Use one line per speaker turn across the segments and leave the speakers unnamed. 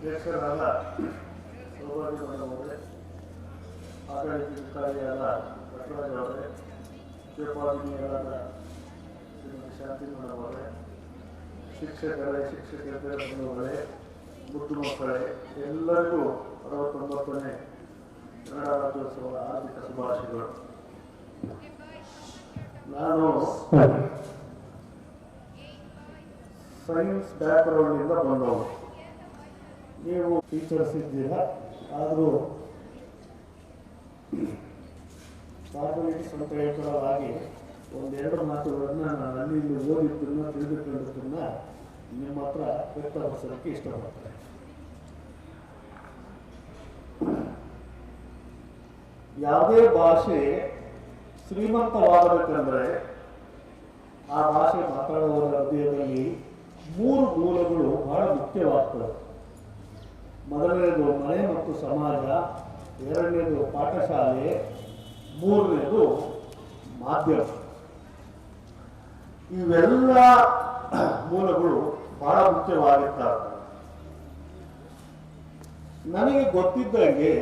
ಅಧ್ಯಕ್ಷರಾದ ಸೌಭಾಗ್ಯ ಅವರೇ ಆಡಳಿತಾಧಿಕಾರಿಯಾದ ನಟರಾಜ್ ಅವರೇ ಉಪೋಪಾಧ್ಯಾಯರಾದ ಶ್ರೀಮತಿ ಶಾಂತಿ ಅವರೇ ಶಿಕ್ಷಕರೇ ಶಿಕ್ಷಕೇತರ ಬಂಧುಗಳೇ ಮುದ್ದು ಮಕ್ಕಳೇ ಎಲ್ಲರಿಗೂ ಅರವತ್ತೊಂಬತ್ತನೇ ಕನ್ನಡ ರಾಜ್ಯೋತ್ಸವದ ಆರ್ಥಿಕ ಶುಭಾಶಯಗಳು. ನಾನು ಸೈನ್ಸ್ ಬ್ಯಾಕ್ಗ್ರೌಂಡಿಂದ ಬಂದವರು ನೀವು ಟೀಚರ್ಸ್ ಇದ್ದೀರಾ ಆದರೂ ಕಾರ್ಪೊರೇಟ್ಸ್ ಅಂತ ಹೇಳ್ಕೊಳ್ಳೋದಾಗಿ ಒಂದೆರಡು ಮಾತುಗಳನ್ನು ನಾನು ಅಲ್ಲಿ ಓದಿದ್ದನ್ನು ತಿಳಿದುಕೊಂಡಿದ್ದನ್ನ ನಿಮ್ಮ ಹತ್ರ ವ್ಯಕ್ತಪಡಿಸೋದಕ್ಕೆ ಇಷ್ಟಪಡ್ತೇನೆ. ಯಾವುದೇ ಭಾಷೆ ಶ್ರೀಮಂತವಾಗಬೇಕಂದ್ರೆ ಆ ಭಾಷೆ ಮಾತಾಡುವವರ ಅಧ್ಯಯನದಲ್ಲಿ ಮೂರು ಮೂಲಗಳು ಬಹಳ ಮುಖ್ಯವಾಗ್ತವೆ. ಮೊದಲನೇದು ಮನೆ ಮತ್ತು ಸಮಾಜ, ಎರಡನೇದು ಪಾಠಶಾಲೆ, ಮೂರನೇದು ಮಾಧ್ಯಮ. ಇವೆಲ್ಲ ಮೂಲಗಳು ಬಹಳ ಮುಖ್ಯವಾಗಿರ್ತವೆ. ನನಗೆ ಗೊತ್ತಿದ್ದಂಗೆ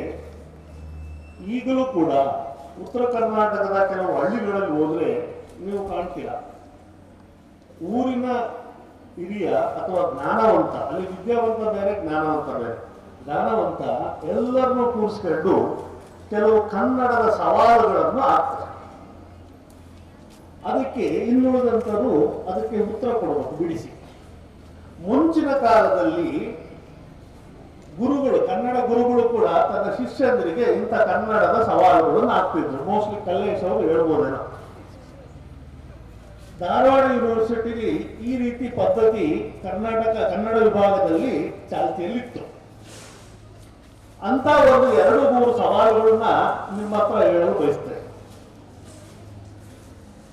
ಈಗಲೂ ಕೂಡ ಉತ್ತರ ಕರ್ನಾಟಕದ ಕೆಲವು ಹಳ್ಳಿಗಳಲ್ಲಿ ಹೋದ್ರೆ ನೀವು ಕಾಣ್ತೀರಾ. ಊರಿನ ಹಿರಿಯ ಅಥವಾ ಜ್ಞಾನವಂತ, ಅಲ್ಲಿ ವಿದ್ಯಾವಂತ ಬೇರೆ, ಜ್ಞಾನವಂತ ಬೇರೆ. ಜ್ಞಾನವಂತ ಎಲ್ಲರನ್ನು ಕೂರಿಸ್ಕೊಂಡು ಕೆಲವು ಕನ್ನಡದ ಸವಾಲುಗಳನ್ನು ಹಾಕ್ತಾರೆ. ಅದಕ್ಕೆ ಇನ್ನುಳಿದಂಥದ್ದು ಅದಕ್ಕೆ ಉತ್ತರ ಕೊಡಬೇಕು ಬಿಡಿಸಿ. ಮುಂಚಿನ ಕಾಲದಲ್ಲಿ ಗುರುಗಳು, ಕನ್ನಡ ಗುರುಗಳು ಕೂಡ ತನ್ನ ಶಿಷ್ಯಂದರಿಗೆ ಇಂಥ ಕನ್ನಡದ ಸವಾಲುಗಳನ್ನು ಹಾಕ್ತಿದ್ರು. ಮೋಸ್ಟ್ಲಿ ಕಲ್ಲೇಶ್ ಅವರು ಹೇಳ್ಬೋದೇನೋ. ಧಾರವಾಡ ಯೂನಿವರ್ಸಿಟಿಲಿ ಈ ರೀತಿ ಪದ್ಧತಿ ಕರ್ನಾಟಕ, ಕನ್ನಡ ವಿಭಾಗದಲ್ಲಿ ಚಾಲ್ತಿಯಲ್ಲಿತ್ತು. ಅಂತ ಒಂದು ಎರಡು ಮೂರು ಸವಾಲುಗಳನ್ನ ನಿಮ್ಮ ಹತ್ರ ಹೇಳಲು ಬಯಸ್ತೇನೆ.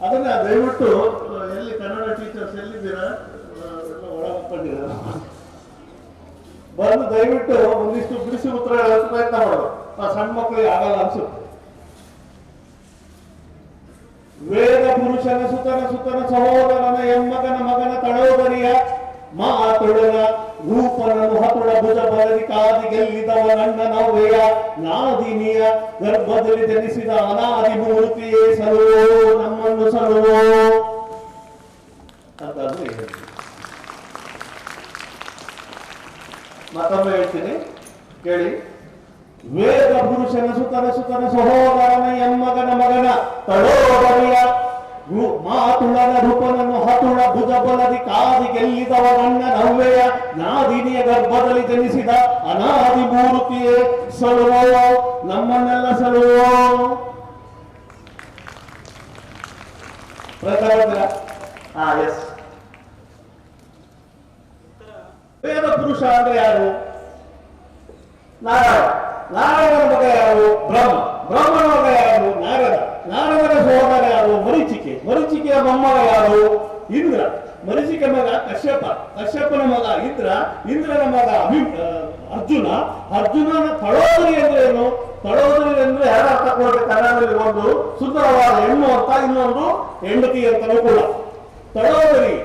ಅದನ್ನ ದಯವಿಟ್ಟು ಎಲ್ಲಿ ಕನ್ನಡ ಟೀಚರ್ಸ್ ಎಲ್ಲಿದ್ದೀರಾ ಎಲ್ಲ ಬಂದು ದಯವಿಟ್ಟು ಒಂದಿಷ್ಟು ಬಿಡಿಸಿ ಉತ್ತರ ಹೇಳೋಕೆ ಪ್ರಯತ್ನ ಮಾಡೋದು. ಆ ಸಣ್ಣ ಮಕ್ಕಳಿಗೆ ಆಗಲ್ಲ ಅನ್ಸುತ್ತೆ. ವೇದ ಪುರುಷನ ಸುತನ ಸುತನ ಸಹೋದರನ ಎಮ್ಮಗನ ಮಗನ ತಳೋದರಿಯ ಮಾತೊಡನ ರೂಪನನು ಹತುಳ ಭುಜ ಬಲದಿ ಕಾದಿ ಗೆಲ್ಲಿದವ ನವ್ವೆಯ ನಾದಿನಿಯ ಗರ್ಭದಲ್ಲಿ ಜನಿಸಿದ ಅನಾದಿ ಮೂರ್ತಿಯೇ ಸಲುವೋ ನಮ್ಮನ್ನು ಏನು? ಮತ್ತೊಮ್ಮೆ ಹೇಳ್ತೀನಿ. ಕೇಳಿ. ವೇದ ಪುರುಷನ ಸುತನ ಸುತನ ಸಹೋದರನ ಎಮ್ಮಗನ ಮಗನ ರು- ಮಾತುಳನ ರೂಪನನ್ನು ಹತುಳ ಭುಜ ಬಲದಿ ಕಾದಿ ಗೆಲ್ಲಿದವ ನನ್ನ ನವ್ವೆಯ ನಾದಿನಿಯ ಗರ್ಭದಲ್ಲಿ ಜನಿಸಿದ ಅನಾದಿ ಮೂರುತಿಯೇ, ಸಲುವೋ, ನಮ್ಮನ್ನೆಲ್ಲ ಸಲುವೋ. ಎಸ್ ವೇದ ಪುರುಷ ಅಂದ್ರೆ ಯಾರು? ನಾರಾಯಣ. ನಾರಾಯಣನ ಮಗ ಯಾರು? ಬ್ರಹ್ಮ. ಬ್ರಹ್ಮನ ಮಗ ಯಾರು? ನಾರದ. ಮರೀಚಿಕೆ ಮೊಮ್ಮಗ ಯಾರು? ಇಂದ್ರ. ಮರಿಚಿಕ ಮಗ ಕಶ್ಯಪ. ಕಶ್ಯಪನ ಮಗ ಇಂದ್ರ. ಇಂದ್ರನ ಮಗ ಅಭಿ ಅರ್ಜುನ. ಅರ್ಜುನನ ತಳೋದರಿ ಅಂದ್ರೆ ಏನು? ತಳೋದರಿ ಅಂದ್ರೆ ಯಾರ ಅರ್ಥ ಕೊಡ್ಬೇಕು ಕನ್ನಡದಲ್ಲಿ ಒಂದು ಸುಂದರವಾದ ಹೆಣ್ಣು ಅಂತ ಇನ್ನೊಂದು ಹೆಂಡತಿ ಅಂತಲೂ ಕೂಡ. ತಳೋದರಿ.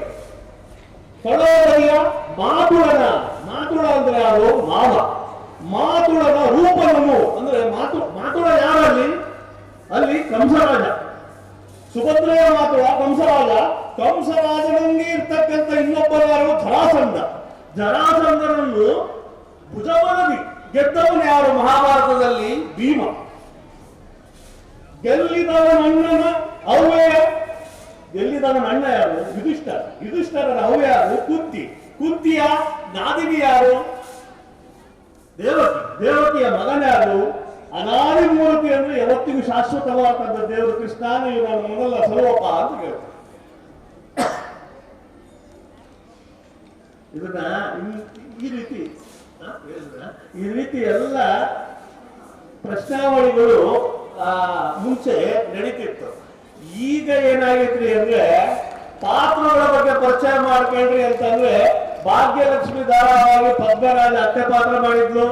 ತಳೋದರಿಯ ಮಾತುಳನ. ಮಾತುಳ ಅಂದ್ರೆ ಯಾರು? ಮಾವ. ಮಾತುಳನ ರೂಪವನ್ನು ಅಂದ್ರೆ ಮಾತು ಮಾತುಳ ಯಾರಲ್ಲಿ? ಅಲ್ಲಿ ಕಂಸರಾಜ. ಸುಭದ್ರೆಯ ಮಾತು ಕಂಸರಾಜ ಕಂಸರಾಜನಲ್ಲಿ ಇರ್ತಕ್ಕಂಥ ಇನ್ನೊಬ್ಬ ಯಾರು? ಜರಾಸಂಧ. ಜರಾಸಂಧನನ್ನು ಭುಜಬಲದಿ ಗೆದ್ದವನು ಯಾರು? ಮಹಾಭಾರತದಲ್ಲಿ ಭೀಮ. ಗೆಲ್ಲಿದವನಣ್ಣನ ಅವ್ಯ ಗೆಲ್ಲಿದವನ ಅಣ್ಣ ಯಾರು? ಯುಧಿಷ್ಠರ. ಯುಧಿಷ್ಠರನ ಅವ್ಯ ಯಾರು? ಕುಂತಿ. ಕುಂತಿಯ ನಾದಿನಿ ಯಾರು? ದೇವಕಿ. ದೇವಕಿಯ ಮಗನ ಯಾರು? ಅನಾದಿ ಮೂರ್ತಿ ಅಂದ್ರೆ ಯಾವತ್ತಿಗೂ ಶಾಶ್ವತವಾದಂತ ದೇವರು ಕೃಷ್ಣಾನ ನಾನು ಮೊದಲ ಸ್ವರೂಪ ಅಂತ ಹೇಳ್ತಾರೆ ಇದನ್ನ ಈ- ರೀತಿ? ಈ ರೀತಿ ಎಲ್ಲ ಪ್ರಶ್ನಾವಳಿಗಳು ಆ, ಮುಂಚೆ ನಡೀತಿತ್ತು. ಈಗ ಏನಾಗೈತ್ರಿ ಅಂದ್ರೆ ಪಾತ್ರಗಳ ಬಗ್ಗೆ ಪರಿಚಯ ಮಾಡ್ಕೊಂಡ್ರಿ ಅಂತಂದ್ರೆ ಭಾಗ್ಯಲಕ್ಷ್ಮಿ ಧಾರಾವಾಹಿ ಪದ್ಮರಾಜ ಅತ್ತೆ ಪಾತ್ರ ಮಾಡಿದ್ಲು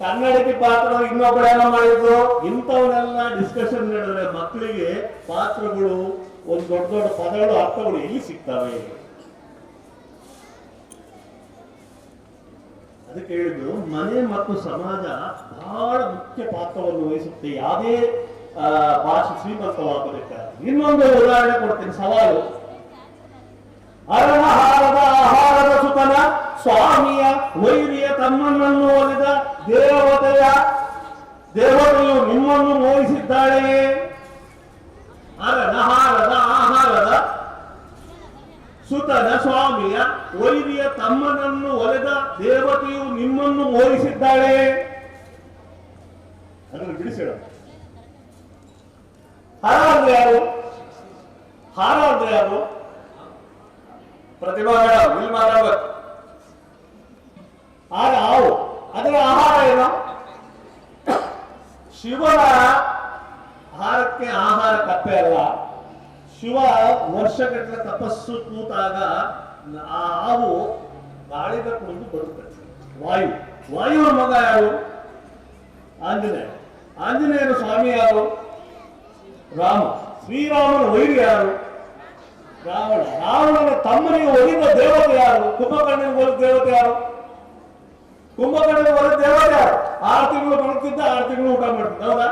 ಕನ್ನಡತಿ ಪಾತ್ರ ಏನೋ ಮಾಡಿದ್ರು. ಇಂಥವನ್ನೆಲ್ಲ ಡಿಸ್ಕಷನ್ ನಡೆದ್ರೆ ಮಕ್ಕಳಿಗೆ ಪಾತ್ರಗಳು ಒಂದು ದೊಡ್ಡ ದೊಡ್ಡ ಪದಗಳು ಅರ್ಥಗಳು ಎಲ್ಲಿ ಸಿಗ್ತವೆ? ಅದಕ್ಕೆ ಹೇಳಿದ್ರು, ಮನೆ ಮತ್ತು ಸಮಾಜ ಬಹಳ ಮುಖ್ಯ ಪಾತ್ರವನ್ನು ವಹಿಸುತ್ತೆ. ಯಾವುದೇ ಭಾಷೆ ಶ್ರೀಮಂತವಾಗಬೇಕಾದ್ರೆ. ಇನ್ನೊಂದು ಉದಾಹರಣೆ ಕೊಡ್ತೀನಿ, ಸವಾಲು. ಅರಣಹಾರದ ಆಹಾರದ ಸುತನ, ಸ್ವಾಮಿಯ ವೈರಿಯ ತಮ್ಮನನ್ನು ಒಲಿದ ದೇವತೆಯ ದೇವತೆಯು ನಿಮ್ಮನ್ನು ಮೋಹಿಸಿದ್ದಾಳೆಯೇ ಅರಣಹಾರದ ಆಹಾರದ ಸುತನ ಸ್ವಾಮಿಯ ವೈರಿಯ ತಮ್ಮನನ್ನು ಒಲೆದ ದೇವತೆಯು ನಿಮ್ಮನ್ನು ಮೋಹಿಸಿದ್ದಾಳೆ. ಅದನ್ನು ಬಿಡಿಸಿಡ. ಹಾರ ಅಂದ್ರೆ ಯಾರು? ಹಾರ ಅಂದ್ರೆ ಯಾರು ಪ್ರತಿಭಾ ಅದರ ಆಹಾರ ಏನು ಶಿವನ ಆಹಾರಕ್ಕೆ ಆಹಾರ ಕಪ್ಪೆ ಅಲ್ಲ ಶಿವ ವರ್ಷಗಟ್ಟಲೆ ತಪಸ್ಸು ಕೂತಾಗ ಆ ಹಾವು ಗಾಳಿದ ಕುಡಿದು ಬದುಕುತ್ತೆ ವಾಯು ವಾಯುವಿನ ಮಗ ಯಾರು ಆಂಜನೇಯ ಆಂಜನೇಯನ ಸ್ವಾಮಿ ಯಾರು ರಾಮ ಶ್ರೀರಾಮನ ವೈರಿ ಯಾರು ರಾವಣ ರಾವಣನ ತಮ್ಮನಿಗೆ ಒಲಿದ ದೇವತೆ ಯಾರು ಕುಂಭಕರ್ಣನಿಗೆ ಒಲಿದ ದೇವತೆ ಯಾರು ಕುಂಭಕರ್ಣನಿಗೆ ಹೊರ ದೇವಾಲಯ ಆರು ತಿಂಗಳು ಬದುಕ್ತಿದ್ದ ಆರು ತಿಂಗಳು ಊಟ ಮಾಡ್ತಿದ್ದ, ಹೌದಾ?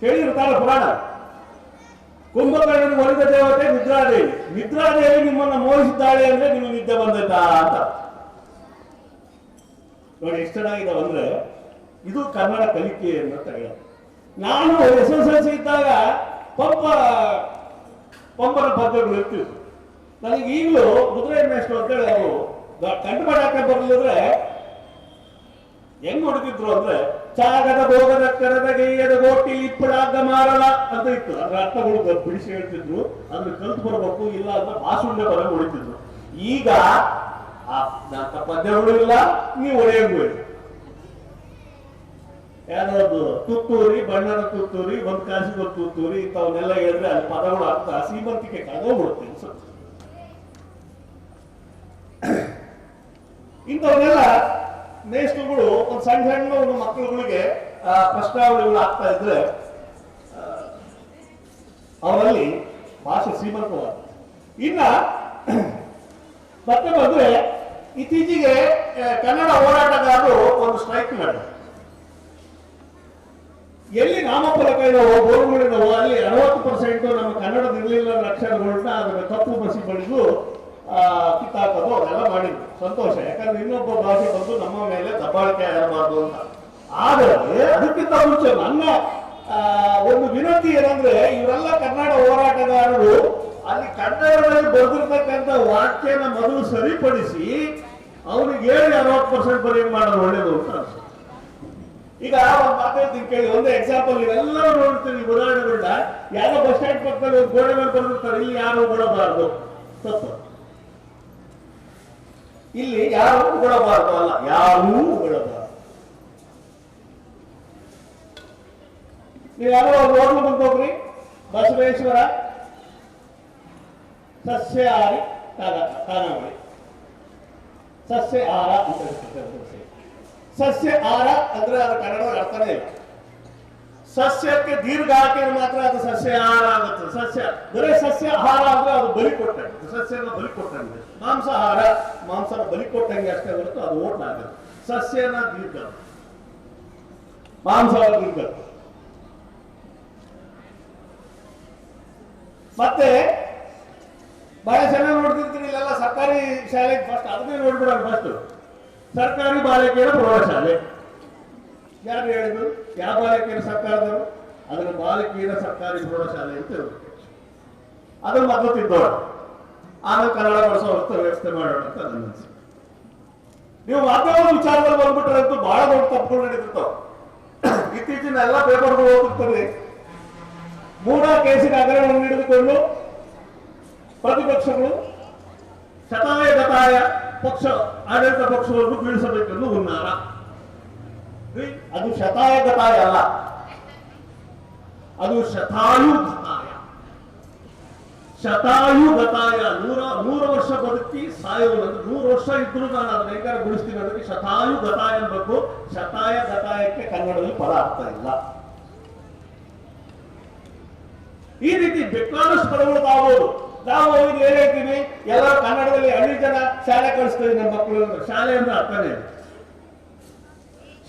ಕೇಳಿರ್ತಾರ ಪುರಾಣ. ಕುಂಭಕರ್ಣದ ಹೊರದ ದೇವತೆ ನಿದ್ರಾದೇವಿ. ನಿದ್ರಾದೇವಿ ನಿಮ್ಮನ್ನ ಮೋಹಿಸಿದ್ದಾಳೆ ಅಂದ್ರೆ ನಿಮ್ಮ ನಿದ್ದೆ ಬಂದೈತಾ ಅಂತ. ನೋಡಿ, ಎಷ್ಟು ಚೆನ್ನಾಗಿದೆ ಅಂದ್ರೆ ಇದು ಕನ್ನಡ ಕಲಿಕೆ ಅಂತ ಹೇಳೋದು ನಾನು ಎಸ್ ಎಸ್ ಎಲ್ ಸಿ ಇದ್ದಾಗ ಪಂಪ, ಪಂಪನ ಪದ್ಯಗಳು ಇರ್ತಿದ್ವು. ನನಗೆ ಈಗಲೂ ಮುದ್ರೆ ಮೇಷ್ಟು ಅಂತೇಳಿ ಅವರು ಕಂಡು ಮಾಡಕ್ಕೆ ಬರಲಿದ್ರೆ ಹೆಂಗ್ ಹೊಡೆದಿದ್ರು ಅಂದ್ರೆ, ಚಾಗದ ಭೋಗದ ಕರದ ಗೈಯದ ಗೋಟಿ ಇಪ್ಪಡಾಗ ಮಾರಲ ಅಂತ ಇತ್ತು. ಅದ್ರ ಅರ್ಥಗಳು ಬಿಡಿಸಿ ಹೇಳ್ತಿದ್ರು. ಅಂದ್ರೆ ಕಲ್ತು ಬರ್ಬೇಕು, ಇಲ್ಲ ಅಂದ್ರೆ ಬಾಸುಂಡೆ ಬರ ಹೊಡಿತಿದ್ರು. ಈಗ ಪದ್ಯಗಳು ಇಲ್ಲ, ನೀವು ಹೊಡೆಯಂಗೂ ಇಲ್ಲ ತುತ್ತೂರಿ, ಬಣ್ಣದ ತುತ್ತೂರಿ, ಒಂದ್ ಕಾಸಿಗೆ ತುತ್ತೂರಿ, ಇಂಥವನ್ನೆಲ್ಲ ಹೇಳಿದ್ರೆ ಅಲ್ಲಿ ಪದಗಳು ಅರ್ಥ ಸೀಮಂತಿಕೆ ಕಳೆದೋಗ್ಬಿಡುತ್ತೆ ಅನ್ಸುತ್ತೆ ಇಂಥವನ್ನೆಲ್ಲ ಮೇಷ್ಟ್ರುಗಳು ಒಂದು ಸಣ್ಣ ಸಣ್ಣ ಒಂದು ಮಕ್ಕಳುಗಳಿಗೆ ಪ್ರಶ್ನಾವಳಿಗಳು ಆಗ್ತಾ ಇದ್ರೆ ಅವರಲ್ಲಿ ಭಾಷೆ ಶ್ರೀಮಂತವಾದ ಇನ್ನ ಮತ್ತೆ ಬಂದ್ರೆ ಇತ್ತೀಚೆಗೆ ಕನ್ನಡ ಹೋರಾಟಗಾರರು ಒಂದು ಸ್ಟ್ರೈಕ್ ಮಾಡಿದ್ರು ಎಲ್ಲಿ ನಾಮಫಲಕ ಇದಾವೋ ಬೋರ್ಡ್ಗಳಿದಾವೋ ಅಲ್ಲಿ ಅರವತ್ತು ಪರ್ಸೆಂಟ್ ನಮ್ಮ ಕನ್ನಡದ ಇರಲಿಲ್ಲ ಅಕ್ಷರಗಳನ್ನ ಅದನ್ನು ಕಪ್ಪು ಬಸಿ ಬಳಿದು ಕಿತ್ತಾಕೋದು ಅದೆಲ್ಲ ಮಾಡಿದ್ರು. ಸಂತೋಷ. ಯಾಕಂದ್ರೆ ಇನ್ನೊಬ್ಬ ಭಾಷೆ ಬಂದು ನಮ್ಮ ಮೇಲೆ ದಬ್ಬಾಳಿಕೆ ಆಗಬಾರ್ದು ಅಂತ. ಆದರೆ, ಅದಕ್ಕಿಂತ ಮುಂಚೆ ನನ್ನ ಒಂದು ವಿನಂತಿ ಏನಂದ್ರೆ, ಇವರೆಲ್ಲ ಕನ್ನಡ ಹೋರಾಟಗಾರರು, ಅಲ್ಲಿ ಕನ್ನಡದಲ್ಲಿ ಬರೆದಿರ್ತಕ್ಕಂಥ ವಾಕ್ಯನ ಮೊದಲು ಸರಿಪಡಿಸಿ, ಅವ್ರಿಗೆ ಹೇಳಿ ಅರವತ್ತು ಪರ್ಸೆಂಟ್ ಬರೀ ಮಾಡೋದು ಒಳ್ಳೇದು ಅಂತ ಈಗ ಒಂದು ಮಾತಾಡ್ತೀನಿ ಕೇಳಿ, ಒಂದು ಎಕ್ಸಾಂಪಲ್ ಇವೆಲ್ಲರೂ ನೋಡ್ತೀವಿ ಉದಾಹರಣೆಗಳನ್ನ ಯಾರೋ ಬಸ್ ಸ್ಟ್ಯಾಂಡ್ ಪಕ್ಕದಲ್ಲಿ ಒಂದು ಗೋಡೆ ಮೇಲೆ ಬರ್ದಿರ್ತಾರೆ ಇಲ್ಲಿ ಯಾರು ಬರಬಾರ್ದು. ತಪ್ಪು. ಇಲ್ಲಿ ಯಾರು ಉಗಳಬಾರದು ಅಲ್ಲ, ಯಾರೂ ಉಗಳಬಾರದು. ನೀವು ಯಾರೋ ಒಂದು ಹೋಟ್ಲು ಬಂದೋಗ್ರಿ ಬಸವೇಶ್ವರ, ಸಸ್ಯಹಾರಿ ತಾನಾವಳಿ ಸಸ್ಯ ಸಸ್ಯಾಹಾರ ಅಂತ. ಸಸ್ಯ ಆರ ಅಂದ್ರೆ ಅದರ ಕಾರಣ ಅರ್ಥನೇ ಇಲ್ಲ. ಸಸ್ಯಕ್ಕೆ ದೀರ್ಘ ಹಾಕಿದ್ರೆ ಮಾತ್ರ ಅದು ಸಸ್ಯ ಆಹಾರ ಆಗುತ್ತೆ. ಸಸ್ಯ, ಬರೀ ಸಸ್ಯ ಆಹಾರ ಆದ್ರೆ ಅದು ಬಲಿ ಕೊಟ್ಟಂಗೆ ಸಸ್ಯನ ಬಲಿ ಕೊಟ್ಟಂಗೆ. ಮಾಂಸಾಹಾರ ಮಾಂಸನ ಬಲಿ ಕೊಟ್ಟಂಗೆ ಅಷ್ಟೇ ಹೊರತು ಅದು ಓಟ್ ಆಗುತ್ತೆ ಸಸ್ಯನ ದೀರ್ಘ. ಮಾಂಸ ದೀರ್ಘ. ಮತ್ತೆ ಬಹಳ ಜನ ನೋಡ್ತಿರ್ತೀನಿ ಇಲ್ಲೆಲ್ಲ ಸರ್ಕಾರಿ ಶಾಲೆಗೆ ಫಸ್ಟ್ ಅದನ್ನೇ ನೋಡ್ಬಿಡೋಣ ಫಸ್ಟ್ ಸರ್ಕಾರಿ ಬಾಲಕಿಯರ ಪ್ರೌಢಶಾಲೆ. ಯಾರು ಹೇಳಿದ್ರು? ಯಾವ ಬಾಲಕಿಯರ ಸರ್ಕಾರದವರು ಅದನ್ನು ಬಾಲಕಿಯರ ಸರ್ಕಾರಿ ಪ್ರೌಢಶಾಲೆ ಅಂತ ಹೇಳ್ಬೋದು ಅದನ್ನು ಮೊದಲು ತಿದ್ದೋಣ ಆಮೇಲೆ ಕನ್ನಡ ಬಳಸೋ ವ್ಯವಸ್ಥೆ ಮಾಡೋಣ ಅಂತ ನನ್ನ ಅನಿಸಿಕೆ. ನೀವು ಮಾಧ್ಯಮದ ವಿಚಾರದಲ್ಲಿ ಬಂದ್ಬಿಟ್ರಂತೂ ಬಹಳ ದೊಡ್ಡ ತಪ್ಪುಗಳು ನಡೀತಿರ್ತಾವ. ಇತ್ತೀಚಿನ ಎಲ್ಲ ಪೇಪರ್ಗಳು ಓದಿರ್ತಾರೆ ಮೂಢ ಕೇಸಿನ ಹಗರಣವನ್ನು ಹಿಡಿದುಕೊಂಡು ಪ್ರತಿಪಕ್ಷಗಳು ಶತಾಯ ಗತಾಯ ಪಕ್ಷ ಆಡಳಿತ ಪಕ್ಷವನ್ನು ಬೀಳಿಸಬೇಕೆಂದು ಹುನ್ನಾರ. ಅದು ಶತಾಯಗತಾಯ ಅಲ್ಲ. ಅದು ಶತಾಯು ಶತಾಯುಗತಾಯ ಶತಾಯು ಗತಾಯ ನೂರ, ನೂರು ವರ್ಷ ಬದುಕಿ ಸಾಯುವುದು. ನೂರು ವರ್ಷ ಇದ್ರು ನಾನು ಅದನ್ನ ಹೆಂಗಾರ ಶತಾಯುಗತಾಯ ಅನ್ಬೇಕು ಶತಾಯ ಗತಾಯಕ್ಕೆ ಕನ್ನಡದಲ್ಲಿ ಪದ ಆಗ್ತಾ ಇಲ್ಲ. ಈ ರೀತಿ ಬೇಕಾದಷ್ಟು ಪದಗಳು ತಾಗೋದು ನಾವು ಅವ್ರಿಗೆ ಏನ್ ಹೇಳ್ತೀವಿ ಎಲ್ಲ ಕನ್ನಡದಲ್ಲಿ ಹಳ್ಳಿ ಜನ ಶಾಲೆ ಕಳಿಸ್ತೀವಿ ನಮ್ಮ ಮಕ್ಕಳು. ಶಾಲೆ ಅಂದ್ರೆ ಅರ್ಥನೇ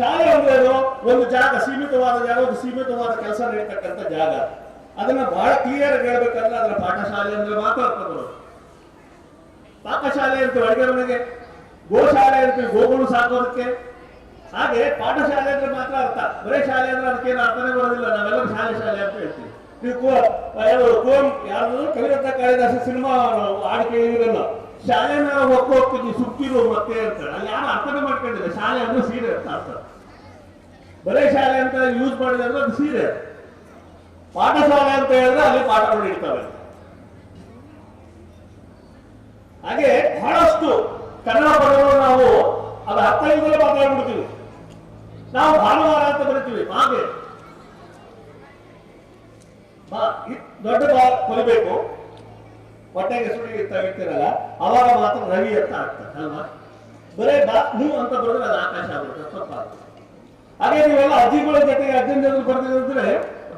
ಶಾಲೆ ಏನು? ಒಂದು ಜಾಗ, ಸೀಮಿತವಾದ ಜಾಗ, ಒಂದು ಸೀಮಿತವಾದ ಕೆಲಸ ನಡೀತಕ್ಕಂಥ ಜಾಗ. ಅದನ್ನ ಬಹಳ ಕ್ಲಿಯರ್ ಹೇಳ್ಬೇಕಂದ್ರೆ ಅದರ ಪಾಠಶಾಲೆ ಅಂದ್ರೆ ಮಾತ್ರ ಅರ್ಥ ಬರೋದು. ಪಾಕಶಾಲೆ ಅಂತ ಅಡುಗೆ ಮನೆಗೆ ಗೋಶಾಲೆ ಅಂತ ಗೋಗಳು ಸಾಕೋದಕ್ಕೆ. ಹಾಗೆ ಪಾಠಶಾಲೆ ಅಂದ್ರೆ ಮಾತ್ರ ಅರ್ಥ. ಬರೇ ಶಾಲೆ ಅಂದ್ರೆ ಅದಕ್ಕೇನು ಅರ್ಥನೇ ಬರೋದಿಲ್ಲ. ನಾವೆಲ್ಲರೂ ಶಾಲೆ ಶಾಲೆ ಅಂತ ಹೇಳ್ತೀವಿ. ನೀವು ಕೋ ಯಾರು ಕೋಮ್ ಯಾರು ಕವಿರತ್ನ ಕಾಳಿದಾಸ ಸಿನಿಮಾ ಹಾಡು ಕೇಳಿದಿರಲ್ಲ ಶಾಲೆನ ಒಕ್ಕ ಸುಕ್ಕಿರು ಮತ್ತೆ ಅಂತ ಅಲ್ಲಿ ಯಾರು ಅರ್ಥನೇ ಮಾಡ್ಕೊಂಡಿಲ್ಲ. ಶಾಲೆ ಅಂದ್ರೆ ಸೀರೆ ಅಂತ ಅರ್ಥ. ಬರೇ ಶಾಲೆ ಅಂತ ಯೂಸ್ ಮಾಡಿದ್ರೆ ಅಂದ್ರೆ ಅದು ಸೀರೆ. ಪಾಠಶಾಲೆ ಅಂತ ಹೇಳಿದ್ರೆ ಅಲ್ಲಿ ಪಾಠಗಳು ಇರ್ತವೆ ಹಾಗೆ ಬಹಳಷ್ಟು ಕನ್ನಡ ಪದಗಳು ನಾವು ಅದು ಅರ್ಥ ಇಲ್ಲದೆ ಮಾತಾಡ್ಬಿಡ್ತೀವಿ. ನಾವು ಭಾನುವಾರ ಅಂತ ಬರಿತೀವಿ. ಬಾ- ದೊಡ್ಡ ಕೊಲಿಬೇಕು. ಹೊಟ್ಟೆಗೆ ಸುಳಿ ಇರ್ತೀರಲ್ಲ, ಅವಾಗ ಮಾತ್ರ ರವಿ ಅಂತ ಆಗ್ತದೆ, ಅಲ್ವಾ? ಬರೇ ಬಾ ನೀವು ಅಂತ ಬರೆದ್ರೆ ಅದು ಆಕಾಶ ಆಗುತ್ತೆ ತಪ್ಪಾಗುತ್ತೆ ಹಾಗೆ ನೀವೆಲ್ಲ ಅಜ್ಜಿಗಳ ಜೊತೆಗೆ ಅಜ್ಜನ ಜೊತೆ ಬರ್ತಿದ್ರೆ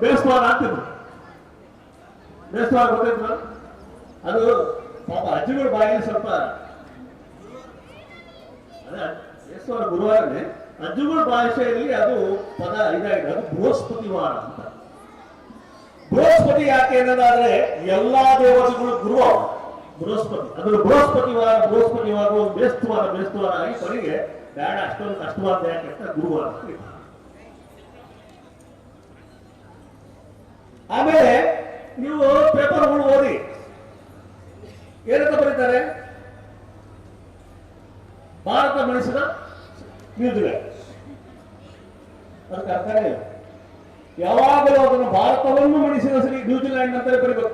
ಬೇಸ್ವಾರ ಆಗ್ತಿದ್ರು. ಬೇಸ್ವಾರ ಗೊತ್ತಿದ್ರು ಅದು ಪಾಪ ಅಜ್ಜಿಗಳ ಬಾಯಿ ಸ್ವಲ್ಪ ಬೇಸ್ವಾರ ಗುರುವಾರನೇ ಅಜ್ಜಿಗಳ ಭಾಷೆಯಲ್ಲಿ ಅದು ಪದ ಇದಾಗಿದೆ, ಅದು ಬೃಹಸ್ಪತಿ ವಾರ ಅಂತ. ಬೃಹಸ್ಪತಿ ಯಾಕೆ ಅನ್ನೋದಾದ್ರೆ ಎಲ್ಲಾ ದೇವತೆಗಳು ಗುರು. ಬೃಹಸ್ಪತಿ. ಅಂದ್ರೆ ಬೃಹಸ್ಪತಿ ವಾರ ಬೃಹಸ್ಪತಿ ವಾರ ಒಂದು ಬೇಸ್ತವಾರ ಬೇಸ್ತವಾರ ಆಗಿ ಕೊನೆಗೆ ಬೇಡ, ಅಷ್ಟೊಂದು ಕಷ್ಟವಾದ ಯಾಕೆ ಅಂತ ಗುರುವಾರ ಆಮೇಲೆ ನೀವು ಪೇಪರ್ಗಳು ಓದಿ, ಏನಂತ ಬರೀತಾರೆ? ಭಾರತ ಮನಸ್ಸಿನ ನ್ಯೂಜಿಲೆಂಡ್ ಅದಕ್ಕೆ ಅರ್ಥನೇ ಇಲ್ಲ. ಯಾವಾಗಲೂ ಅದನ್ನು ಭಾರತವನ್ನು ಮಣಿಸಿದ ಸರಿ ನ್ಯೂಜಿಲೆಂಡ್ ಅಂತಲೇ ಬರೀಬೇಕು.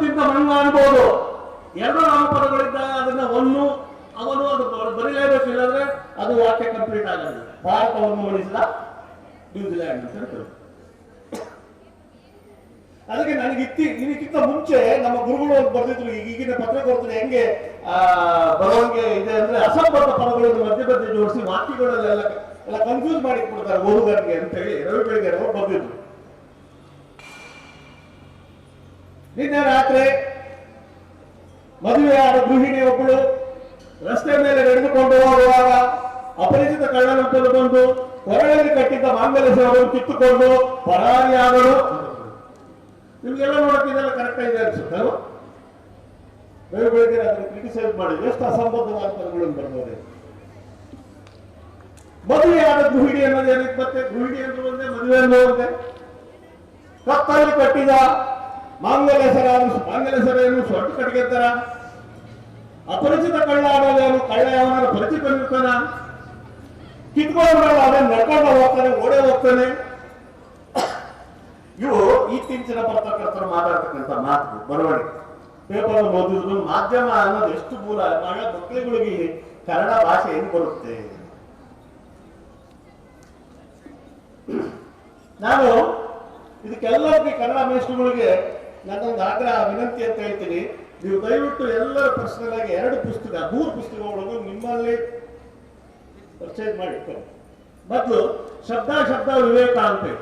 ತಿಂತ ಮಣ್ಣು ಅನ್ಬೋದು. ಎರಡು ನಾಮಪದಗಳಿದ್ದಾಗ ಅದನ್ನ ಒಂದು ಅವನು ಅದು ಬರೀಲೇಬೇಕು ಇಲ್ಲಾಂದ್ರೆ ಅದು ವಾಕ್ಯ ಕಂಪ್ಲೀಟ್ ಆಗಲ್ಲ. ಭಾರತವನ್ನು ಮಣಿಸಿದ ನ್ಯೂಜಿಲೆಂಡ್ ಅಂತ ಹೇಳ್ತಾರೆ ಅದಕ್ಕೆ ನನಗೆ ಇತ್ತಿ ಇದಕ್ಕಿಂತ ಮುಂಚೆ ನಮ್ಮ ಗುರುಗಳು ಒಂದು ಬರ್ತಿದ್ರು ಈಗಿನ ಪತ್ರ ಪತ್ರಕರ್ತರು ಹೆಂಗೆ ಆ, ಬರವಣಿಗೆ ಇದೆ ಅಂದ್ರೆ ಅಸಂಬದ್ಧ ಪದಗಳನ್ನು ಮಧ್ಯ ಮಧ್ಯೆ ಜೋಡಿಸಿ ವಾಕ್ಯಗಳಲ್ಲೆಲ್ಲ ಎಲ್ಲ ಕನ್ಫ್ಯೂಸ್ ಮಾಡಿ ಕೊಡ್ತಾರೆ ಓದುಗರಿಗೆ ಅಂತ ಹೇಳಿ, ರವಿ ಬೆಳಗ್ಗೆ ಅವರು ಬಂದಿದ್ರು. ನಿನ್ನೆ ರಾತ್ರಿ ಮದುವೆಯಾದ ಗೃಹಿಣಿ ಒಬ್ಬಳು ರಸ್ತೆ ಮೇಲೆ ನಡೆದುಕೊಂಡು ಹೋಗುವಾಗ ಅಪರಿಚಿತ ಕಳ್ಳನಂತಲು ಬಂದು ಕೊರಳಲ್ಲಿ ಕಟ್ಟಿದ್ದ ಮಾಂಗಲ್ಯ ಸರವನ್ನು ಕಿತ್ತುಕೊಂಡು ಪರಾರಿಯಾದರು ನಿಮ್ಗೆಲ್ಲ ನೋಡಕ್ಕೆ ಇದೆಲ್ಲ ಕರೆಕ್ಟ್ ಇದೆ ಅನ್ಸುತ್ತೆ ಬೆಳಗ್ಗೆ ಅದನ್ನು ಕ್ರಿಟಿಸೈಸ್ ಮಾಡಿ ಎಷ್ಟು ಅಸಂಬದ್ಧವಾದ ಪದಗಳನ್ನು ಬರ್ಬೋದು. ಮದುವೆಯಾದ ಗೃಹಿಣಿ ಅನ್ನೋದು ಏನಕ್ಕೆ ಮತ್ತೆ? ಗೃಹಿಣಿ ಅಂದ್ರೆ ಒಂದೇ, ಮದುವೆ ಅನ್ನೋ ಒಂದೇ. ಕತ್ತಲ್ಲಿ ಕಟ್ಟಿದ ಮಾಂಗಲ್ಯ ಸರ ಮಾಂಗಲ್ಯ ಸರ ಏನು ಸೊಟ್ಟು ಕಟ್ಟಿಗೆತ್ತಾರ ಅಪರಿಚಿತ ಕಳ್ಳ ಅನ್ನೋದೇನು ಕಳ್ಳ ಯಾವನಾರ ಪರಿಚಿತ ಇರ್ತಾನ? ಕಿತ್ಕೊಂಡ್ರಲ್ಲ ಅದನ್ನ ನಡ್ಕೊಂಡ ಹೋಗ್ತಾನೆ, ಓಡೇ ಹೋಗ್ತಾನೆ. ಇವು ಇತ್ತೀಚಿನ ಪತ್ರಕರ್ತರು ಮಾತಾಡ್ತಕ್ಕಂಥ ಮಾತು, ಬರವಣಿಗೆ. ಪೇಪರ್ ಓದಿದ್ರು, ಮಾಧ್ಯಮ ಅನ್ನೋದು ಎಷ್ಟು ಮೂಲ ಮಕ್ಕಳುಗಳಿಗೆ ಕನ್ನಡ ಭಾಷೆ ಏನು ಬರುತ್ತೆ? ನಾನು ಇದಕ್ಕೆಲ್ಲರಿಗೆ ಕನ್ನಡ ಮೇಷ್ಟ್ರುಗಳಿಗೆ ನನ್ನೊಂದು ಆಗ್ರಹ, ವಿನಂತಿ ಅಂತ ಹೇಳ್ತೀನಿ. ನೀವು ದಯವಿಟ್ಟು ಎಲ್ಲರ ಪರ್ಸನಲ್ ಎರಡು ಪುಸ್ತಕ, ಮೂರು ಪುಸ್ತಕಗಳು ನಿಮ್ಮಲ್ಲಿ ಪರ್ಚೇಸ್ ಮಾಡಿ. ಮೊದಲು ಶಬ್ದ ಶಬ್ದ, ವಿವೇಕ ಅಂತೇಳಿ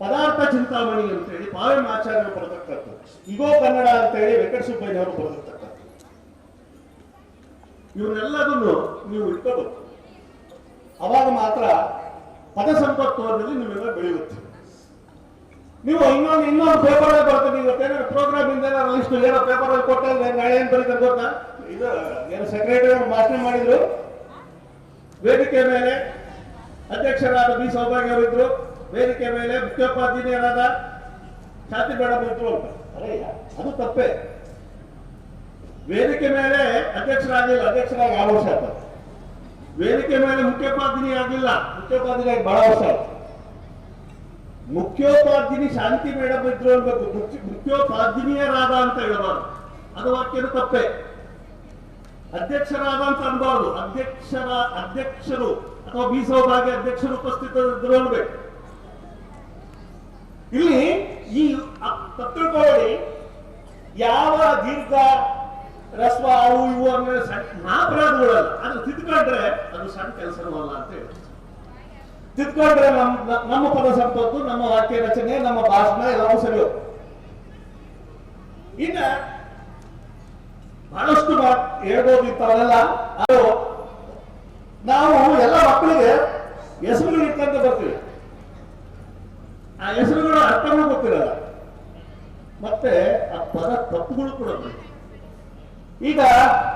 ಪದಾರ್ಥ ಚಿಂತಾಮಣಿ ಅಂತೇಳಿ ಪಾವೆಂ ಆಚಾರ್ಯರು ಬರತಕ್ಕಂಥದ್ದು ಇಗೋ ಕನ್ನಡ ಅಂತೇಳಿ ವೆಂಕಟ ಸುಬ್ಬಯ್ಯನವರು ಬರತಕ್ಕಂಥದ್ದು ಇವನ್ನೆಲ್ಲದನ್ನು ನೀವು ಇಟ್ಕೋಬೇಕು. ಅವಾಗ ಮಾತ್ರ ಪದ ಸಂಪತ್ತು ಅನ್ನೋದು ನಿಮ್ಮೆಲ್ಲ ಬೆಳೆಯುತ್ತೆ. ನೀವು ಇನ್ನೊಂದು ಇನ್ನೊಂದು ಪೇಪರ್ ಬರ್ತದೆ ಇವತ್ತೇನಾದ್ರು ಪ್ರೋಗ್ರಾಮ್ ಇಂದ ಲಿಸ್ಟ್ ಏನೋ ಪೇಪರ್ ಅಲ್ಲಿ ಕೊಟ್ಟಾಗ ನಾಳೆ ಏನ್ ಬರೀತಾರೆ ಗೊತ್ತಾ? ಇದು ಏನು ಸೆಕ್ರೆಟರಿ ಅವರು ಭಾಷಣ ಮಾಡಿದ್ರು. ವೇದಿಕೆ ಮೇಲೆ ಅಧ್ಯಕ್ಷರಾದ ಬಿ ಸೌಭಾಗ್ಯ ಅವರಿದ್ರು ವೇದಿಕೆ ಮೇಲೆ ಮುಖ್ಯೋಪಾಧ್ಯಾಯರಾದ ಶಾಂತಿ ಮೇಡಮ್ ಇದ್ರು ಅಂತ. ಅರಯ್ಯ ಅದು ತಪ್ಪೇ. ವೇದಿಕೆ ಮೇಲೆ ಅಧ್ಯಕ್ಷರಾಗಿಲ್ಲ, ಅಧ್ಯಕ್ಷರಾಗಿ ಆ ವರ್ಷ ಆಯ್ತು? ವೇದಿಕೆ ಮೇಲೆ ಮುಖ್ಯೋಪಾಧ್ಯಾಯ ಆಗಿಲ್ಲ. ಮುಖ್ಯೋಪಾಧ್ಯಾಯ ಬಹಳ ವರ್ಷ ಆಯ್ತು. ಮುಖ್ಯೋಪಾಧ್ಯಾಯಿ ಶಾಂತಿ ಮೇಡಮ್ ಇದ್ರು ಅನ್ಬೇಕು. ಮುಖ್ಯ ಮುಖ್ಯೋಪಾಧ್ಯಾಯರಾದ ಅಂತ ಹೇಳಬಾರ್ದು. ಅದು ವಾಕ್ಯದ ತಪ್ಪೆ. ಅಧ್ಯಕ್ಷರಾದ ಅಂತ ಅನ್ಬಾರ್ದು. ಅಧ್ಯಕ್ಷರ ಅಧ್ಯಕ್ಷರು ಅಥವಾ ಬಿ ಸೌಭಾಗ್ಯ ಅಧ್ಯಕ್ಷರು ಉಪಸ್ಥಿತರಿದ್ರು ಅನ್ಬೇಕು. ಇಲ್ಲಿ ಈ ತಪ್ಪಿಕೊಳ್ಳಿ ಯಾವ ದೀರ್ಘ ರಸ್ವ ಅವು ಇವು ಅಂದ್ರೆ ಸಣ್ಣ ಅಪರಾಧಗಳಲ್ಲ ಅದು ತಿದ್ಕೊಂಡ್ರೆ ಅದು ಸಣ್ಣ ಕೆಲಸನೂ ಅಲ್ಲ ಅಂತ ಹೇಳಿ. ತಿದ್ಕೊಂಡ್ರೆ ನಮ್ ನಮ್ಮ ಪದ ಸಂಪತ್ತು, ನಮ್ಮ ವಾಕ್ಯ ರಚನೆ, ನಮ್ಮ ಭಾಷಣ ಎಲ್ಲವೂ ಸರಿ ಇನ್ನ ಬಹಳಷ್ಟು ಹೇಳ್ಬೋದಿತ್ತವರೆಲ್ಲ ಅದು ನಾವು ಎಲ್ಲ ಮಕ್ಕಳಿಗೆ ಹೆಸರುಗಳು ಇಟ್ಕೊಂತ ಬರ್ತೀವಿ ಆ ಹೆಸರುಗಳ ಅರ್ಥಗಳು ಗೊತ್ತಿರಲ್ಲ ಮತ್ತೆ ಆ ಪದ ತಪ್ಪುಗಳು ಕೂಡ ಬೇಕು. ಈಗ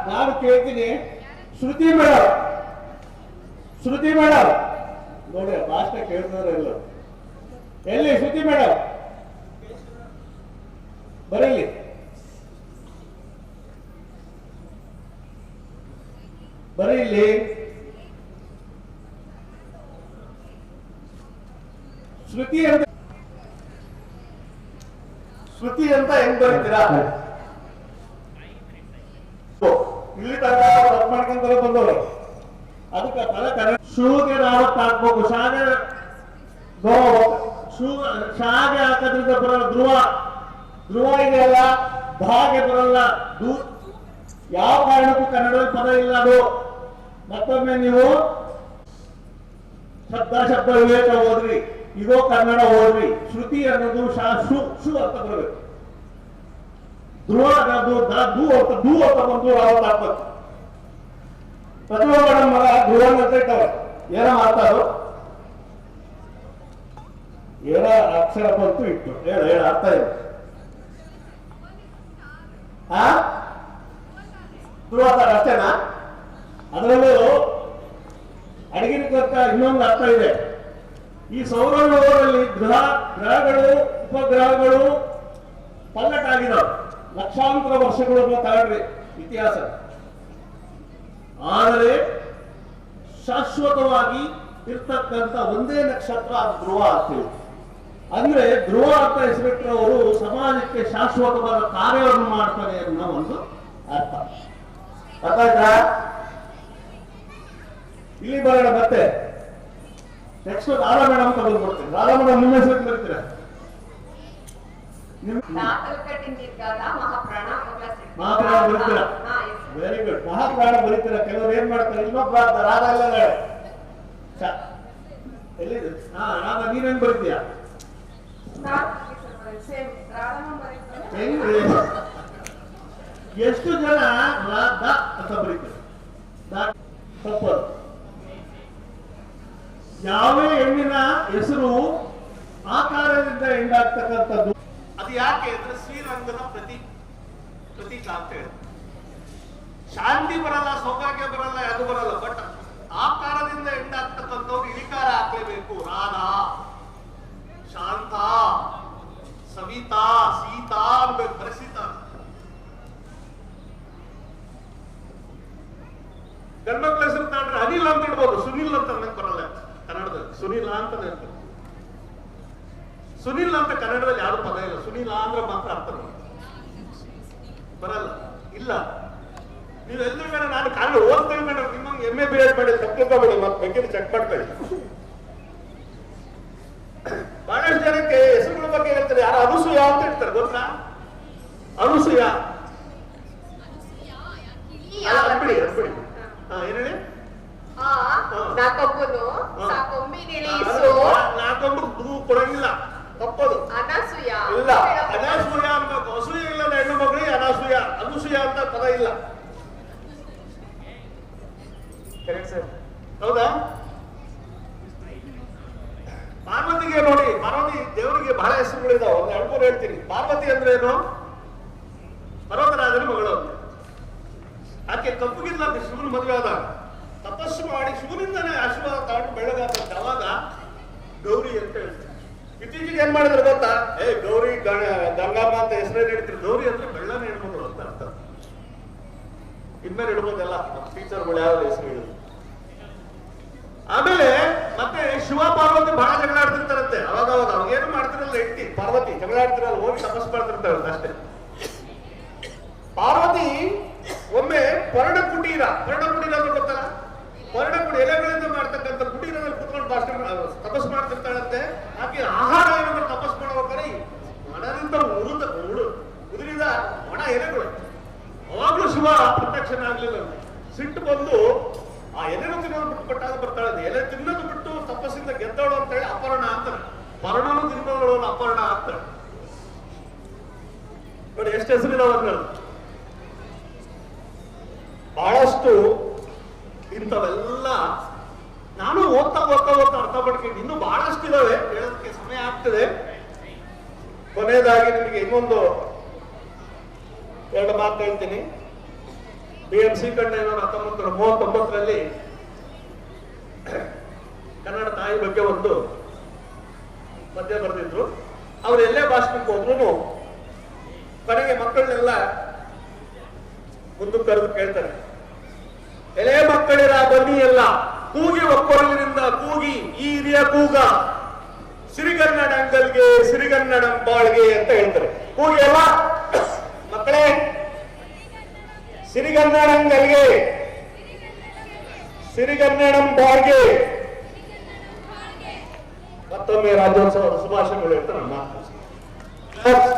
ನಾನು ಕೇಳ್ತೀನಿ ಶ್ರುತಿ ಮೇಡಮ್ ಶ್ರುತಿ ಮೇಡಮ್ ನೋಡಿ ಲಾಸ್ಟ್ ಕೇಳಿದವರು ಎಲ್ಲ ಎಲ್ಲಿ, ಶ್ರುತಿ ಮೇಡಮ್ ಬರೀಲಿ. ಬರೀಲಿ. ಶ್ರುತಿ ಅಂತ ಶ್ರುತಿ ಅಂತ ಹೆಂಗ್ ಬರೀತೀರಾ? ಇಲ್ಲಿ ತನಕ ತಪ್ಪು ಮಾಡ್ಕೊಂತಾರೆ ಬಂದವರು. ಅದಕ್ಕೆ ಪದ ಕನ್ನಡ ಶೂಗೆ ರಾವತ್ ಹಾಕ್ಬೇಕು. ಶಾಗೆ ನೋವು ಶೂ ಶಾಗೆ ಹಾಕೋದ್ರಿಂದ ಬರಲ್ಲ ಧ್ರುವ ಧ್ರುವ ಇದೆಯಲ್ಲ? ಭಾಗೆ ಬರಲ್ಲ. ಯಾವ ಕಾರಣಕ್ಕೂ ಕನ್ನಡದಲ್ಲಿ ಪದ ಇಲ್ಲ ಅದು. ಮತ್ತೊಮ್ಮೆ ನೀವು ಶಬ್ದ ಶಬ್ದ ವಿವೇಕ ಓದ್ರಿ. ಇದೋ ಕನ್ನಡ ಓದ್ರಿ. ಶ್ರುತಿ ಅನ್ನೋದು ಶಾ ಶು ಶು ಅಂತ ಬರಬೇಕು. ಧ್ರುವ ದೂ ಅಂತ ದೂ ಅಂತ ಬಂದು ಅವತ್ತು ಹಾಕ್ಬೇಕು ಪ್ರತಿಭಾ ಮೇಡಮ್ ಮಗ ಧ್ರುವ ಅಂತ ಇಟ್ಟವ್ರೆ ಏನ ಮಾತಾಡು ಏನ ಅಕ್ಷರ ಬಂತು ಇಟ್ಟು. ಹೇಳ ಹೇಳ, ಅರ್ಥ ಇಲ್ಲ ಆ? ಧ್ರುವ ಅಷ್ಟೇನಾ? ಅದರಲ್ಲೂ ಅಡಗಿನ ಕರ್ಕ ಇನ್ನೊಂದು ಅರ್ಥ ಇದೆ. ಈ ಸೌರವ್ಯೂಹದಲ್ಲಿ ಗ್ರಹ, ಗ್ರಹಗಳು, ಉಪಗ್ರಹಗಳು ಪಲ್ಲಟಾಗಿದ್ದಾವೆ ಲಕ್ಷಾಂತರ ವರ್ಷಗಳು ತಾಳ್ರಿ ಇತಿಹಾಸ. ಆದರೆ ಶಾಶ್ವತವಾಗಿ ಇರ್ತಕ್ಕಂಥ ಒಂದೇ ನಕ್ಷತ್ರ ಅದು ಧ್ರುವ ಆಗ್ತೀವಿ ಅಂದ್ರೆ ಧ್ರುವ ಅಂತ ಹೆಸರಿಟ್ಟರವರು ಸಮಾಜಕ್ಕೆ ಶಾಶ್ವತವಾದ ಕಾರ್ಯವನ್ನು ಮಾಡ್ತಾರೆ ಅನ್ನೋ ಒಂದು ಅರ್ಥ. ಅರ್ಥ ಆಯ್ತಾ ಇಲ್ಲಿ ಬರೋಣ ಮತ್ತೆ. ನೆಕ್ಸ್ಟ್ ರಾಧಾ ಮೇಡಮ್ ಅಂತ ಬಂದ್ಬಿಡ್ತೀನಿ ರಾಧಾ ನಿಮ್ಮ ಹೆಸರು ಬರ್ತೀರಾ
ಮಹಾಪ್ರಾಣ
ಬರೀತೀರಾ. ವೆರಿ ಗುಡ್ ಮಹಾಪ್ರಾಣ ಕೆಲವರು ಏನ್ ಮಾಡ್ತಾರೆ? ಇನ್ನೊಬ್ಬ ರಾಧಾ ನೀನೇನ್ ಬರೀತೀಯ? ಎಷ್ಟು ಜನ ರಾಧ ಅಂತ ಬರೀತಾರೆ? ದಾ- ಯಾವೇ ಹೆಣ್ಣಿನ ಹೆಸರು ಆಕಾರದಿಂದ ಎಂಡಾಗ್ತಕ್ಕಂಥದ್ದು ಅದು ಯಾಕೆ ಅಂದ್ರೆ ಶ್ರೀರಂಗನ ಪ್ರತಿ ಪ್ರತೀಕ ಅಂತ ಹೇಳಿ. ಶಾಂತಿ ಬರಲ್ಲ, ಸೌಭಾಗ್ಯ ಬರಲ್ಲ ಅದು ಬರಲ್ಲ. ಬಟ್ ಆಕಾರದಿಂದ ಎಂಡಾಗ್ತಕ್ಕಂಥವ್ರು ಇಳಿಕಾರ ಹಾಕ್ಲೇಬೇಕು ರಾಧಾ, ಶಾಂತ, ಸವಿತಾ, ಸೀತಾ ಅನ್ಬೇಕು. ಬರೀ ಗಂಡ ಹೆಸರು ತಗೊಂಡ್ರೆ ಅನಿಲ್ ಅಂತ ಇಡ್ಬೋದು. ಸುನಿಲ್ ಅಂತ ಅನ್ನಕ್ ಬರಲ್ಲ. ಕನ್ನಡದಲ್ಲಿ. ಸುನಿಲ್ ಅಂತ ನೆನ್ಪು ಸುನಿಲ್ ಅಂತ ಕನ್ನಡದಲ್ಲಿ ಯಾರು ಪದ ಇಲ್ಲ. ಸುನಿಲ್ ಅಂದ್ರೆ ಮಾತ್ರ ಅರ್ಥ. ಬರಲ್ಲ. ಇಲ್ಲ. ನೀವು ಎಲ್ಲರೂ ಬೇಡ ನಾನು ಕನ್ನಡ ಓದ್ತೇವೆ ಬೇಡ. ನಿಮ್ಮ ಎಂ ಎ ಬಿ ಎಡ್ ಮಾಡಿ ಮತ್ತೆ ಬಗ್ಗೆ ಚೆಕ್ ಮಾಡ್ಕೊಳ್ಳಿ. ಬಹಳಷ್ಟು ಜನಕ್ಕೆ ಹೆಸರುಗಳ ಬಗ್ಗೆ ಹೇಳ್ತಾರೆ. ಯಾರು ಅನುಸೂಯ ಅಂತ ಹೇಳ್ತಾರೆ ಗೊತ್ತಾ? ಅನುಸೂಯ. ಅನ್ಬಿಡಿ ಅನ್ಬಿಡಿ ಹಾ ಏನ್ ಹೇಳಿ? ಕೊಡಂಗಿಲ್ಲ. ತಪ್ಪದು.
ಅನಸೂಯ.
ಇಲ್ಲ. ಅನಸೂಯ ಅನ್ಬೇಕು ಅಸೂಯ ಇಲ್ಲ ಹೆಣ್ಣು ಮಗಳಿಗೆ ಅನಸೂಯ. ಅನಸೂಯ ಅಂತ ಪದ ಇಲ್ಲ. ಹೌದಾ? ಪಾರ್ವತಿಗೆ ನೋಡಿ ಪಾರ್ವತಿ ದೇವರಿಗೆ ಬಹಳ ಹೆಸರುಗಳಿದಾವೆ. ಒಂದು ಎರಡು ಮೂರು ಹೇಳ್ತೀನಿ. ಪಾರ್ವತಿ ಅಂದ್ರೆ ಏನು? ಪರ್ವತರಾಜನ ಮಗಳು. ಆಕೆ ಕಪ್ಪುಗಿಲ್ಲ ಶಿವನ ಮದುವೆ ಆದ. ತಪಸ್ಸು ಮಾಡಿ ಶಿವನಿಂದನೇ ಆಶೀರ್ವಾದ ತಗೊಂಡು ಬೆಳಗಾದ ಅವಾಗ ಗೌರಿ ಅಂತ ಹೇಳ್ತಾರೆ. ಇತ್ತೀಚೆಗೆ ಏನ್ ಮಾಡಿದ್ರು ಗೊತ್ತಾ? ಏ, ಗೌರಿ, ಗಣ ಗಂಗಮ್ಮ ಅಂತ ಹೆಸರೇ ಹೇಳ್ತೀರಿ ಗೌರಿ ಅಂದ್ರೆ ಬೆಳ್ಳನ ಹೆಣ್ಮಗಳು ಅಂತ ಅರ್ಥ. ಇನ್ಮೇಲೆ ಇಡ್ಬೋದೆಲ್ಲ ಟೀಚರ್ಗಳು ಯಾವ್ದು ಹೆಸರು ಹೇಳಿದ್ರು. ಆಮೇಲೆ ಮತ್ತೆ ಶಿವ, ಪಾರ್ವತಿ ಬಹಳ ಜಗಳ ಆಡ್ತಿರ್ತಾರಂತೆ. ಅವಾಗ ಅವಾಗ ಏನು ಮಾಡ್ತಿರಲ್ಲ ಹೆಂಡತಿ, ಪಾರ್ವತಿ ಜಗಳ ಆಡ್ತಿರಲ್ಲ, ಹೋಗಿ ತಪಸ್ ಮಾಡ್ತಿರ್ತಾರಂತೆ ಅಷ್ಟೇ. ಪಾರ್ವತಿ ಒಮ್ಮೆ ಪರ್ಣ ಕುಟೀರ ಪರ್ಣ ಕುಟೀರ ಅಂದ್ರೆ ಗೊತ್ತಲ್ಲ? ಪರ್ಣ ಕುಟಿ ಎಲೆಗಳಿಂದ ಮಾಡ್ತಕ್ಕಂಥ ಕುಟೀರದಲ್ಲಿ ಕುತ್ಕೊಂಡು ಭಾಷಣ ತಪಸ್ ಮಾಡ್ತಿರ್ತಾಳಂತೆ ಆಕೆ ಆಹಾರ ಏನಾದ್ರು ತಪಸ್ ಮಾಡ್ಬೇಕಾದ್ರೆ ಈ ಒಣದಿಂದ ಉರುದ ಉಳು ಉದುರಿದ ಒಣ ಎಲೆಗಳು ಅವಾಗ್ಲೂ ಶಿವ ಪ್ರತ್ಯಕ್ಷನಾಗ್ಲಿಲ್ಲ ಸಿಟ್ಟು ಬಂದು ಆ ಎಲೆನು ತಿನ್ನೋದು ಬಿಟ್ಟು ಕೊಟ್ಟಾಗ ಬರ್ತಾಳೆ ಎಲೆ ತಿನ್ನೋದು ಬಿಟ್ಟು ತಪಸ್ಸಿಂದ ಗೆದ್ದವಳು ಅಂತ ಹೇಳಿ ಅಪರ್ಣ ಅಂತಾರೆ ಪರ್ಣನು ತಿನ್ನೋಳು ಅಪರ್ಣ ಅಂತಾರೆ ನೋಡಿ ಎಷ್ಟು ಹೆಸರಿದಾವ ಅಂದ್ರೆ ಬಹಳಷ್ಟು ಇಂಥವೆಲ್ಲ ಪಡ್ಕೊಂಡು ಇನ್ನೂ ಬಹಳಷ್ಟು ಇದಾವೆ ಹೇಳೋದಕ್ಕೆ ಸಮಯ ಆಗ್ತದೆ ಕೊನೆಯದಾಗಿ ನಿಮಗೆ ಇನ್ನೊಂದು ಎರಡು ಮಾತು ಹೇಳ್ತೀನಿ ಬಿ ಎಂ ಸಿ ಕಣ್ಣಯ್ಯನವರು ಹತ್ತೊಂಬತ್ತು ನೂರ ಮೂವತ್ತೊಂಬತ್ತರಲ್ಲಿ ಕನ್ನಡ ತಾಯಿ ಬಗ್ಗೆ ಒಂದು ಪದ್ಯ ಬರೆದಿದ್ರು. ಅವ್ರು ಎಲ್ಲೇ ಭಾಷಣಕ್ಕೆ ಹೋದ್ರು ಕೊನೆಗೆ ಮಕ್ಕಳನ್ನೆಲ್ಲ ಮುಂದಕ್ಕೆ ಕರೆದು ಕೇಳ್ತಾರೆ. ಎಲೆ ಮಕ್ಕಳಿರ ಬನ್ನಿ ಎಲ್ಲ, ಕೂಗಿ ಒಕ್ಕೊರಲಿನಿಂದ ಕೂಗಿ, ಈ ಹಿರಿಯ ಕೂಗ ಸಿರಿಗನ್ನಡ ಅಂಗಲ್ಗೆ, ಸಿರಿಗನ್ನಡ ಬಾಳ್ಗೆ ಅಂತ ಹೇಳ್ತಾರೆ. ಕೂಗಿ ಅಲ್ಲ, ಮಕ್ಕಳೇ ಸಿರಿಗನ್ನಡಂಗಲ್ಗೆ ಸಿರಿಗನ್ನಡಂ ಬಾಳ್ಗೆ ಮತ್ತೊಮ್ಮೆ ರಾಜ್ಯೋತ್ಸವದ ಶುಭಾಶಯಗಳು ಹೇಳ್ತಾರೆ ನಮ್ಮ